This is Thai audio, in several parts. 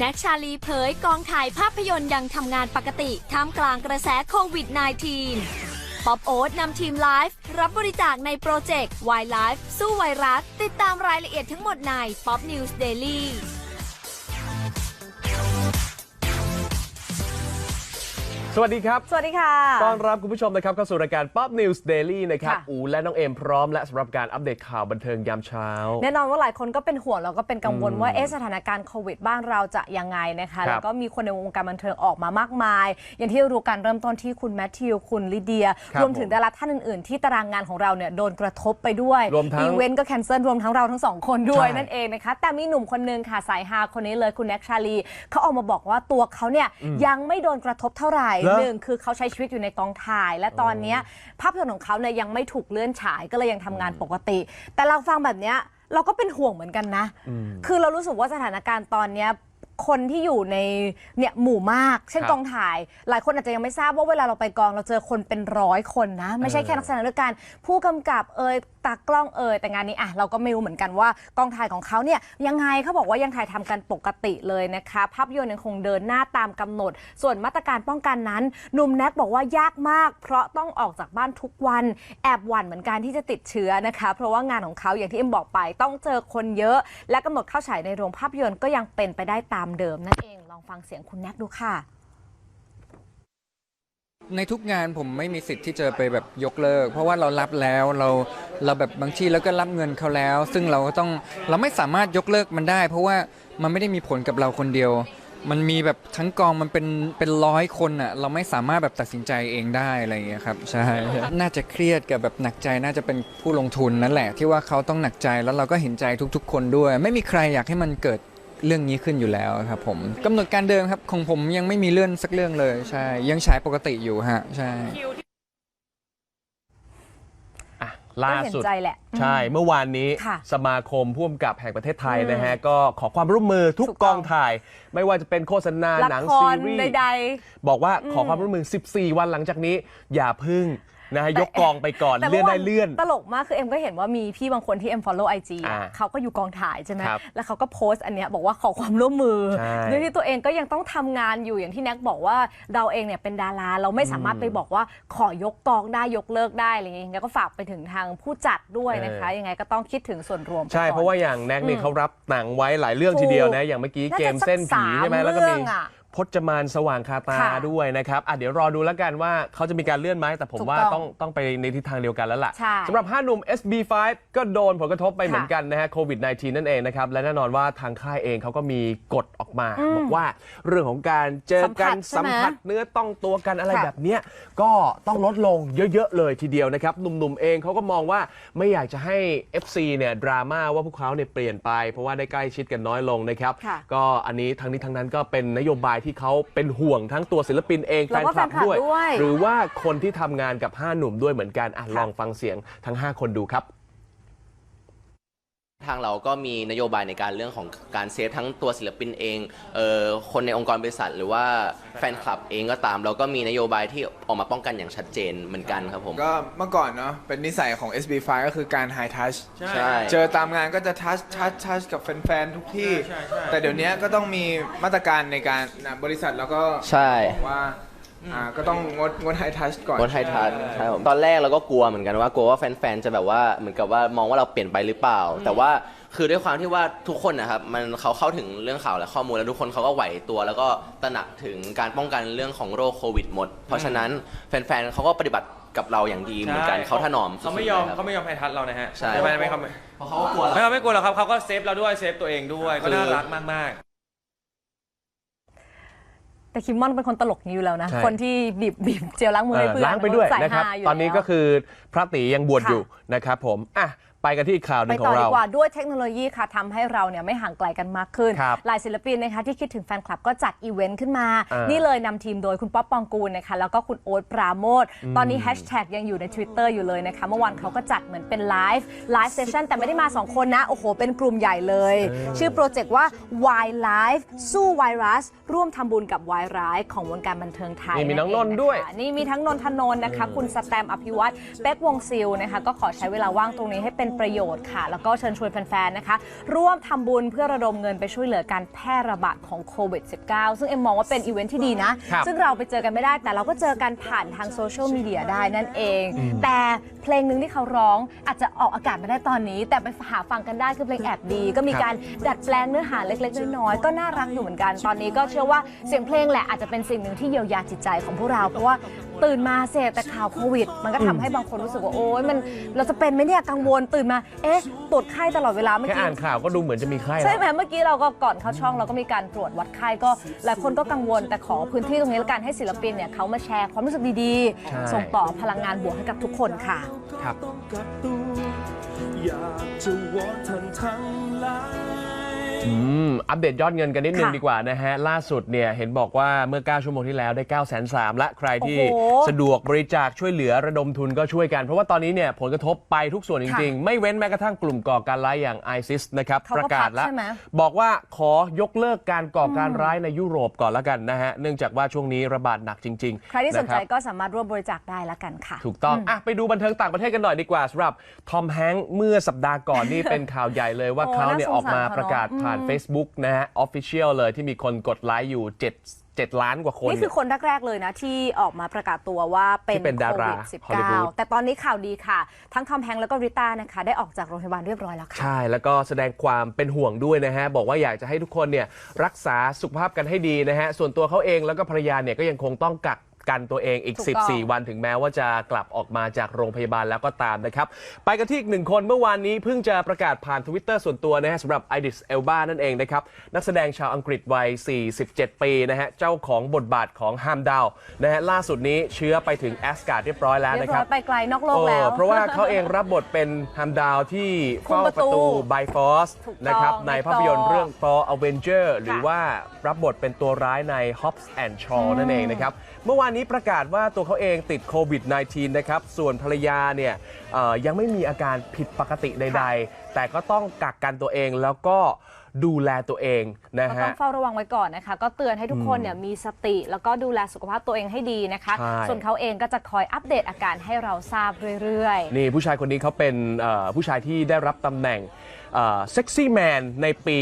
แน็กชาลีเผยกองถ่ายภาพยนตร์ยังทำงานปกติท่ามกลางกระแสโควิด -19 ป๊อปโอ๊ตนำทีมไลฟ์รับบริจาคในโปรเจกต์ Why Life สู้ไวรัส ติดตามรายละเอียดทั้งหมดใน Pop News Daily สวัสดีครับ สวัสดีค่ะ ต้อนรับคุณผู้ชมนะครับเข้าสู่รายการ Pop News Daily นะครับ ค่ะ อูและน้องเอมพร้อมและสำหรับการอัปเดตข่าวบันเทิงยามเช้า แน่นอนว่าหลายคนก็เป็นห่วงแล้วก็เป็นกังวลอืมว่าเอะสถานการณ์โควิดบ้านเราจะยังไงนะคะครับแล้วก็มีคนในวงการบันเทิงออกมามากมาย อย่างที่รู้กันเริ่มต้นที่คุณแมทธิว คุณลิเดีย ครับรวมถึงดาราท่านอื่น ๆ ที่ตารางงานของเราเนี่ยโดนกระทบไปด้วยรวมทั้งอีเวนต์ก็แคนเซิลรวมทั้งเราทั้งสองคนด้วยใช่นั่นเองนะคะแต่มีหนุ่มคนนึงค่ะสายฮาคนนี้เลยคุณแน็กชาลีเขาออกมาบอกว่าตัวเขาเนี่ยยังไม่โดนกระทบเท่าไหร่เหรอหนึ่งคือเขาใช้ชีวิตอยู่ในกองถ่าย และตอนเนี้ยภาพยนตร์ของเขาเนี่ยยังไม่ถูกเลื่อนฉายก็เลยยังทำงานปกติ แต่เราฟังแบบเนี้ยเราก็เป็นห่วงเหมือนกันนะ คือเรารู้สึกว่าสถานการณ์ตอนเนี้ยคนที่อยู่ในเนี่ยหมู่มาก เช่นครับกองถ่าย หลายคนอาจจะยังไม่ทราบว่าเวลาเราไปกองเราเจอคนเป็นร้อยคนนะ ไม่ใช่แค่นักแสดงด้วยกันผู้กำกับเอ่ย ตากล้องเอ่ยแต่งานนี้อะเราก็ไม่รู้เหมือนกันว่ากองถ่ายของเขาเนี่ยยังไงเขาบอกว่ายังถ่ายทำกันปกติเลยนะคะภาพยนตร์ยังคงเดินหน้าตามกำหนด ส่วนมาตรการป้องกันนั้นหนุ่มแน็กบอกว่ายากมาก เพราะต้องออกจากบ้านทุกวันแอบหวั่นเหมือนกันที่จะติดเชื้อนะคะ เพราะว่างานของเขาอย่างที่เอ็มบอกไป ต้องเจอคนเยอะ และกำหนดเข้าฉายในโรงภาพยนตร์ก็ยังเป็นไปได้ตามเดิมนั่นเองลองฟังเสียงคุณแน็กดูค่ะ ในทุกงานผมไม่มีสิทธิ์ที่จะไปแบบยกเลิก เพราะว่าเรารับแล้วเราเราแบบบางที่แล้วก็รับเงินเขาแล้ว ซึ่งเราก็ต้องเราไม่สามารถยกเลิกมันได้ เพราะว่ามันไม่ได้มีผลกับเราคนเดียว มันมีแบบทั้งกองมันเป็นเป็นร้อยคนอะเราไม่สามารถแบบตัดสินใจเองได้อะไรอย่างเงี้ยครับใช่น่าจะเครียดกับแบบหนักใจน่าจะเป็นผู้ลงทุนนั่นแหละที่ว่าเขาต้องหนักใจแล้วเราก็เห็นใจทุก ๆ คนด้วย ไม่มีใครอยากให้มันเกิด เรื่องนี้ขึ้นอยู่แล้วครับผมกำหนดการเดิมครับของผมยังไม่มีเลื่อนสักเรื่องเลยใช่ยังฉายปกติอยู่ฮะใช่อะล่าก็เห็นสุด ใจแหละ ใช่เมื่อวานนี้ค่ะสมาคมผู้กำกับแห่งประเทศไทยอืมนะฮะ ก็ขอความร่วมมือทุกถูกกต้อง องถ่าย ไม่ว่าจะเป็นโฆษณาละหนังคซีรรีส์ ใด บอกว่าขอความร่วมมือ 14 วันหลังจากนี้ อย่าพึ่ง นะฮะยกกองไปก่อนๆแต่เลื่อนได้มื่วาเลื่อน ตลกมากคือเอ็มก็เห็นว่ามีพี่บางคนที่เอ็ม follow IG อ่าอะเขาก็อยู่กองถ่ายใช่ไหมครับแล้วเขาก็โพสต์อันเนี้ยบอกว่าขอความร่วมมือใช่ด้วยที่ตัวเองก็ยังต้องทำงานอยู่อย่างที่แน็กบอกว่าเราเองเนี่ยเป็นดารา เราไม่สามารถไปบอกว่าขอยกกองได้ยกเลิกได้อะไรอย่างเงี้ยก็ฝากไปถึงทางผู้จัดด้วยนะคะยังไงก็ต้องคิดถึงส่วนรวมไปใช่ ก่อน เพราะว่าอย่างแน็กนี่อืมเขารับหนังไว้หลายเรื่องถูกทีเดียวนะ อย่างเมื่อกี้น่าจะเกมเส้นสักผีใช่ไหมสามแล้วก็มีเรื่องอะ พจมานสว่างคาตาค่ะด้วยนะครับอะเดี๋ยวรอดูแล้วกันว่าเขาจะมีการเลื่อนไหมแต่ผมถูกว่าต้ต้อองงต้องไปในทิศทางเดียวกันแล้วล่ะใช่สำหรับ 5 หนุ่ม SB5 ก็โดนผลกระทบไปค่ะเหมือนกันนะฮะโควิด -19 นั่นเองนะครับ และแน่นอนว่าทางค่ายเองเขาก็มีกฎออกมาอืมบอกว่าเรื่องของการเจอกันสัสัมมผัผัสสใช่ไหมเนื้อต้องตัวกันอะไรค่ะแบบเนี้ยก็ต้องลดลงเยอะ ๆ เลยทีเดียวนะครับ หนุ่ม ๆ เองเขาก็มองว่าไม่อยากจะให้ FC เนี่ยดราม่าว่าพวกเขาเนี่ยเปลี่ยนไป เพราะว่าได้ใกล้ชิดกันน้อยลงนะครับ ค่ะก็อันนี้ทั้งนี้ทั้งนั้นก็เป็นนโยบายที่เขาเป็นห่วงทั้งตัวศิลปินเองแฟแล้วนก็คลับแฟนคลับด้วย ด้วย หรือว่าคนที่ทำงานกับ 5 หนุ่มด้วยเหมือนกันอะค่ะลองฟังเสียงทั้ง 5 คนดูครับ ทางเราก็มีนโยบายในการเรื่องของการเซฟทั้งตัวศิลปินเองเออคนในองค์กรบริษัท หรือว่าแฟนคลับเองก็ตาม เราก็มีนโยบายที่ออกมาป้องกันอย่างชัดเจนเหมือนกันครับผม ก็เมื่อก่อนเนาะเป็นนิสัยของ SB5 ก็คือการ High Touch ใช่ เจอตามงานก็จะทัชทัชทัชกับแฟนๆทุกที่ แต่เดี๋ยวนี้ก็ต้องมีมาตรการในการนะบริษัทแล้วก็ใช่บอกว่า อ่าก็ต้องงดงด High Touch ก่อน งดไฮทัชใช่ผมตอนแรกเราก็กลัวเหมือนกันว่ากลัวว่าแฟนๆจะแบบว่าเหมือนกับว่ามองว่าเราเปลี่ยนไปหรือเปล่า แต่ว่าคือด้วยความที่ว่าทุกคนนะครับมันเขาเข้าถึงเรื่องข่าวและข้อมูลแล้วทุกคนเขาก็ไหวตัวแล้วก็ตระหนักถึงการป้องกันเรื่องของโรคโควิดหมด เพราะฉะนั้นแฟนๆเขาก็ปฏิบัติกับเราอย่างดีเหมือนกันเขาถนอมเขาไม่ยอมสุดๆลเขาไม่ยอมให้ทัดเรานะฮะใช่ไม่ไม่เขาไม่เพราะเขาก็กลัวเรา ไม่เขาไม่กลัวหรอกครับเขาก็เซฟเราด้วยเซฟตัวเองด้วยคือก็น่ารักมากๆ แต่คิมมอนเป็นคนตลกนี้อยู่แล้วนะ ใช่ คนที่บีบบีบเจลล้างมือให้เออเพื่อนล้างไปด้วยสานะครับ ฮายู่ตอนนี้แล้ว ก็คือพระตียังบวชค่ะ อยู่นะครับผมอะ ไปกันที่อีกข่าวหไปนึ่งขต่อองดีเรา กว่าด้วยเทคโนโลยีค่ะทำให้เราเนี่ยไม่ห่างไกลกันมากขึ้น ครับหลายศิลปินนะคะที่คิดถึงแฟนคลับก็จัดอีเวนต์ขึ้นมา อ่านี่นี่เลยนำทีมโดยคุณป๊อปปองกูลนะคะแล้วก็คุณโอ๊ตปราโมทตอนนี้แฮชแท็กยังอยู่ใน Twitter อยู่เลยนะคะ เมื่อวานเขาก็จัดเหมือนเป็นไลฟ์ไลฟ์เซสชั่นแต่ไม่ได้มา 2 คนนะ โอ้โห เป็นกลุ่มใหญ่เลย ชื่อโปรเจกต์ว่า Why Life สู้ไวรัส ร่วมทำบุญกับวายร้ายของวงการบันเทิงไทยนี่มีน้องเนนท์ด้วยะคะนี่มีทั้งนนทนนท์นะคะ คุณสแตมป์อภิวัตรเป๊กวงซิลนะคะก็ขอใช้เวลาว่างตรงนี้ให้เป็นประโยชน์ค่ะ แล้วก็เชิญชวนแฟนๆนะคะ ร่วมทำบุญเพื่อระดมเงินไปช่วยเหลือการแพร่ระบาดของโควิด -19 ซึ่งเอ็มมองว่าเป็นอีเวนท์ที่ดีนะครับซึ่งเราไปเจอกันไม่ได้ แต่เราก็เจอกันผ่านทางโซเชียลมีเดียได้นั่นเอง แต่เพลงหนึ่งที่เขาร้องอาจจะออกอากาศไม่ได้ตอนนี้ แต่ไปหาฟังกันได้คือเพลงแอบดี ก็มีการดัดแปลงเนื้อหาเล็กๆน้อยๆก็น่ารักอยู่เหมือนกันตอนนี้ก็เชื่อว่าเสียงเพลงแหละอาจจะเป็นสิ่งหนึ่งที่เยียวยาจิตใจของพวกเราเพราะว่า ตื่นมาเสพแต่ข่าวโควิด มันก็ทำให้บางคนรู้สึกว่าโอ๊ยมันเราจะเป็นไหมเนี่ยกังวลตื่นมา เอ๊ะตรวจไข้ตลอดเวลาเมื่อแค่กี้ อ่านข่าวก็ดูเหมือนจะมีไข้ใช่แล้วไหมเมื่อกี้เราก็ก่อนเข้าช่องเราก็มีการตรวจวัดไข้ก็หลายคนก็กังวลแต่ขอพื้นที่ตรงนี้แล้วกันให้ศิลปินเนี่ยเขามาแชร์ความรู้สึกดีใช่ ๆ ส่งต่อพลังงานบวกให้กับทุกคนค่ะ ครับ ต้องกักตัวอยากจะวอนท่านทั้งหลาย อืมอัปเดตยอดเงินกันนิดนึงค่ะดีกว่านะฮะ ล่าสุดเนี่ยเห็นบอกว่าเมื่อ 9 ชั่วโมงที่แล้วได้ 9 3 0 0 0ละใครที่โอ้โหสะดวกบริจาคช่วยเหลือระดมทุนก็ช่วยกัน เพราะว่าตอนนี้เนี่ยผลกระทบไปทุกส่วนจริง ๆ ไม่เว้นแม้กระทั่งกลุ่มก่อการร้ายอย่าง ISIS นะครับเขาปก็ระกาศแล้วพักใช่ไหม บอกว่าขอยกเลิกการก่อการร้ายในยุโรปก่อนแล้วกันนะฮะ เนื่องจากว่าช่วงนี้ระบาดหนักจริงๆใครที่สนใจะครับก็สามารถร่วมบริจาคได้แล้วกันค่ะ ถูกต้องอะไปดูบันเทิงต่างประเทศกันหน่อยดีกว่าสำหรับทอมแฮงค์เมื่อสัปดาห์ก่อนนี่ เป็นข่าวใหญ่เลยว่าโอ้เขาเนี่ยน่าอสองกสารมาเขาเนอะประกาศผ่าน Facebook นะฮะ Official เลยที่มีคนกดไลค์อยู่ 7 7 ล้านกว่าคนนี่คือคนแรก ๆ เลยนะ ที่ออกมาประกาศตัวว่าเป็นที่เป็นดาโคราวิด ฮอลลีวูด 19 แต่ตอนนี้ข่าวดีค่ะ ทั้งทอมแฮงค์แล้วก็ริต้านะคะ ได้ออกจากโรงพยาบาลเรียบร้อยแล้วค่ะ ใช่แล้วก็แสดงความเป็นห่วงด้วยนะฮะ บอกว่าอยากจะให้ทุกคนเนี่ยรักษาสุขภาพกันให้ดีนะฮะ ส่วนตัวเขาเองแล้วก็ภรรยาเนี่ยก็ยังคงต้องกัก กันตัวเองอีก ถูกต้อง 14 วันถึงแม้ว่าจะกลับออกมาจากโรงพยาบาลแล้วก็ตามนะครับ ไปกันที่อีกหนึ่งคนเมื่อวานนี้เพิ่งจะประกาศผ่านทวิตเตอร์ส่วนตัวนะฮะสำหรับไอดิสเอลบานั่นเองนะครับ นักแสดงชาวอังกฤษวัย 47 ปีนะฮะ เจ้าของบทบาทของฮามดาวนะฮะล่าสุดนี้เชื้อไปถึงแอสการ์ดเรียบร้อยแล้วเรียนะบคร้รัอบ ยไปไกลนอกโลกเออแล้วเพราะว่าเขาเองรับบทเป็นฮัมดาวที่เฝ้าคุมปประระตูตูไบฟอสถูกต้องนะครับในในภาพยนตร์ Thor เรื่อง Thor Avenger หรือว่ารับบทเป็นตัวร้ายใน Hobbs and Shaw นั่นเองนะครับ เมื่อวานนี้ประกาศว่าตัวเขาเองติดโควิด -19 นะครับ ส่วนภรรยาเนี่ยเอ่อยังไม่มีอาการผิดปกติใดๆ แต่ก็ต้องกักกันตัวเองแล้วก็ ดูแลตัวเองนะก็ต้ฮะองเฝ้าระวังไว้ก่อนนะคะ ก็เตือนให้ทุกคนเนี่ยมีสติ แล้วก็ดูแลสุขภาพตัวเองให้ดีนะคะ ใช่ ส่วนเขาเองก็จะคอยอัปเดตอาการให้เราทราบเรื่อยๆนี่ผู้ชายคนนี้เขาเป็นเอ่อผู้ชายที่ได้รับตำแหน่งเซ็กซี่แมนในปี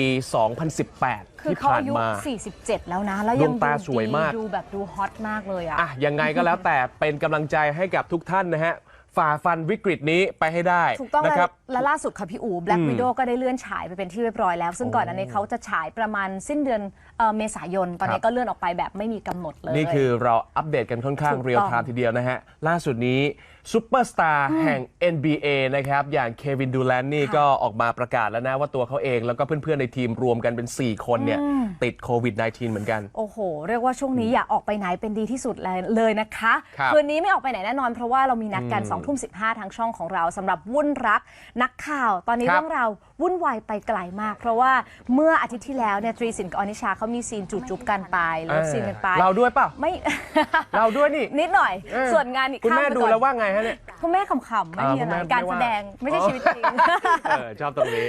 2018 คือที่เขาผ่านอายุ มา 47 แล้วนะ แล้วยังดวงตาสวยมาก ดูแบบดูฮอตมากเลยอะ อะยังไงก็แล้วแต่เป็นกำลังใจให้กับทุกท่านนะฮะ ฝ่าฟันวิกฤตนี้ไปให้ได้ถูกต้องนะแล้ครับวและล่าสุดค่ะพี่อู Black อืม Widow ก็ได้เลื่อนฉายไปเป็นที่เรียบร้อยแล้ว ซึ่งก่อนอันนี้เขาจะฉายประมาณสิ้นเดือนเอ่อเมษายน ตอนครันี้บก็เลื่อนออกไปแบบไม่มีกำหนดเลย นี่คือเราอัปเดตกันค่อนข้างถูกต้องเรียลไทม์ทีเดียวนะฮะล่าสุดนี้ ซูเปอร์สตาร์แห่ง NBA นะครับ อย่างเควินดูแลนนี่ก็ออกมาประกาศแล้วนะว่าตัวเขาเองแล้วก็เพื่อนๆ ในทีมรวมกันเป็น 4 คนเนี่ย ติดโควิด -19 เหมือนกัน โอ้โห เรียกว่าช่วงนี้อย่าออกไปไหนเป็นดีที่สุดเลยเลยนะคะครับคืนนี้ไม่ออกไปไหนแน่นอน เพราะว่าเรามีนัดกัน2องทุ่มสิทางช่องของเราสำหรับวุ่นรักนักข่าว ตอนนี้ครับเรื่องราววุ่นวายไปไกลมาก เพราะว่าเมื่ออาทิตย์ที่แล้วเนี่ยตรีสินกับอนิชาเขามีซีนจูบจุบกันไปเลิฟซีนกันไปเราด้วยเปล่าไม่ เราด้วยนี่ นิดหน่อยเออส่วนงานอีกคุณแม่ข้ามไปดูก่อนแล้วว่าไงฮะเนี่ยคุณแม่ขำๆไม่มีอ่าอะไรคุณแม่การไม่แสว่าดงไม่ใช่ชีวิตจริงเออชอบตรงนี้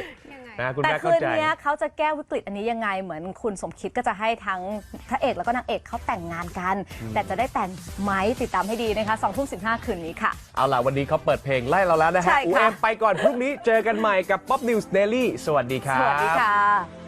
นะคุณแต่แม่คืเข้านใจนี้เขาจะแก้วิกฤตอันนี้ยังไงเหมือนคุณสมคิดก็จะให้ทั้งพระเอกแล้วก็นางเอกเขาแต่งงานกัน แต่จะได้แต่งไหมติดตามให้ดีนะคะสองทุ่มสิบห้าคืนนี้ค่ะ เอาล่ะ วันนี้เขาเปิดเพลงไล่เราแล้วนะใช่ฮะอูค่ะเอ็มไปก่อนพรุ่งนี้เจอกันใหม่กับ Pop News Daily สวัสดีครับสวัสดีค่ะ